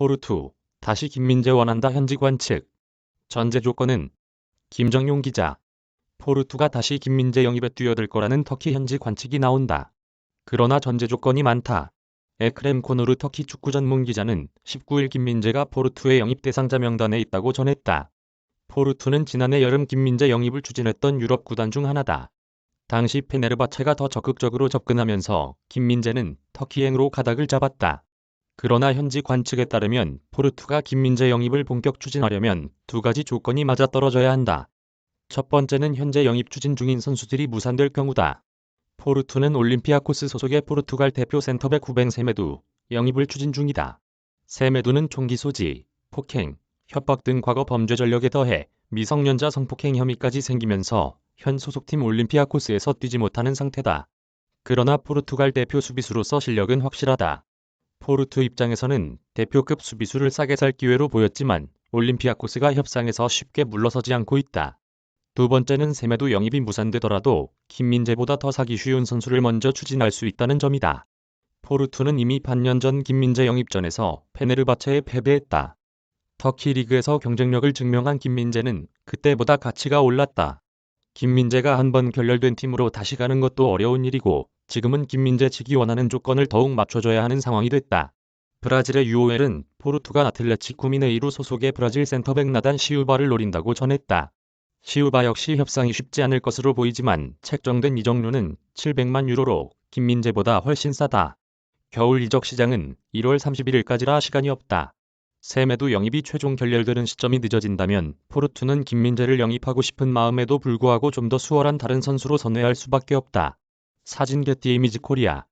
포르투, 다시 김민재 원한다 현지 관측. 전제 조건은 김정용 기자. 포르투가 다시 김민재 영입에 뛰어들 거라는 터키 현지 관측이 나온다. 그러나 전제 조건이 많다. 에크렘 코누르 터키 축구 전문 기자는 19일 김민재가 포르투의 영입 대상자 명단에 있다고 전했다. 포르투는 지난해 여름 김민재 영입을 추진했던 유럽 구단 중 하나다. 당시 페네르바체가 더 적극적으로 접근하면서 김민재는 터키행으로 가닥을 잡았다. 그러나 현지 관측에 따르면 포르투가 김민재 영입을 본격 추진하려면 두 가지 조건이 맞아떨어져야 한다. 첫 번째는 현재 영입 추진 중인 선수들이 무산될 경우다. 포르투는 올림피아코스 소속의 포르투갈 대표 센터백 후벤 세메두 영입을 추진 중이다. 세메두는 총기 소지, 폭행, 협박 등 과거 범죄 전력에 더해 미성년자 성폭행 혐의까지 생기면서 현 소속팀 올림피아코스에서 뛰지 못하는 상태다. 그러나 포르투갈 대표 수비수로서 실력은 확실하다. 포르투 입장에서는 대표급 수비수를 싸게 살 기회로 보였지만 올림피아코스가 협상에서 쉽게 물러서지 않고 있다. 두 번째는 세메도 영입이 무산되더라도 김민재보다 더 사기 쉬운 선수를 먼저 추진할 수 있다는 점이다. 포르투는 이미 반년 전 김민재 영입전에서 페네르바체에 패배했다. 터키 리그에서 경쟁력을 증명한 김민재는 그때보다 가치가 올랐다. 김민재가 한 번 결렬된 팀으로 다시 가는 것도 어려운 일이고 지금은 김민재 측이 원하는 조건을 더욱 맞춰줘야 하는 상황이 됐다. 브라질의 UOL은 포르투가 아틀레티코 미네이루 소속의 브라질 센터백 나단 시우바를 노린다고 전했다. 시우바 역시 협상이 쉽지 않을 것으로 보이지만 책정된 이적료는 700만 유로로 김민재보다 훨씬 싸다. 겨울 이적 시장은 1월 31일까지라 시간이 없다. 세메도 영입이 최종 결렬되는 시점이 늦어진다면 포르투는 김민재를 영입하고 싶은 마음에도 불구하고 좀 더 수월한 다른 선수로 선회할 수밖에 없다. 사진 게티 이미지 코리아